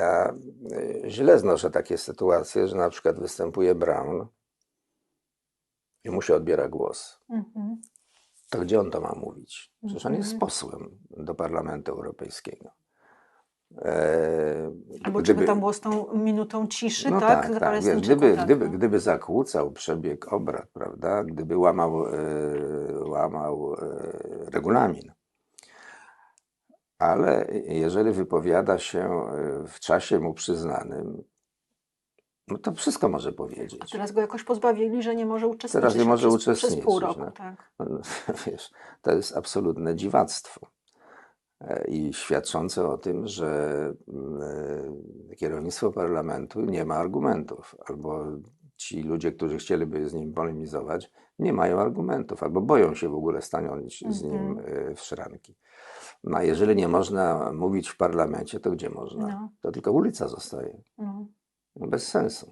ja y, źle znoszę takie sytuacje, że na przykład występuje Brown i mu się odbiera głos. Mhm. To gdzie on to ma mówić? Przecież on jest Mhm. posłem do Parlamentu Europejskiego. E, Albo czy by tam było z tą minutą ciszy, no tak? tak, tak. Wiesz, gdyby, tak, gdyby, no. gdyby zakłócał przebieg obrad, prawda? Gdyby łamał, e, łamał e, regulamin. Ale jeżeli wypowiada się e, w czasie mu przyznanym, no to wszystko może powiedzieć. Teraz go jakoś pozbawili, że nie może uczestniczyć. Teraz nie może przez, uczestniczyć, Przez pół roku, no. tak. No, Wiesz, to jest absolutne dziwactwo. E, I świadczące o tym, że mm, e, kierownictwo parlamentu nie ma argumentów, albo ci ludzie, którzy chcieliby z nim polemizować, nie mają argumentów, albo boją się w ogóle stanąć z nim Mhm. e, w szranki. No a jeżeli nie można mówić w parlamencie, to gdzie można? No, To tylko ulica zostaje. no. No Bez sensu.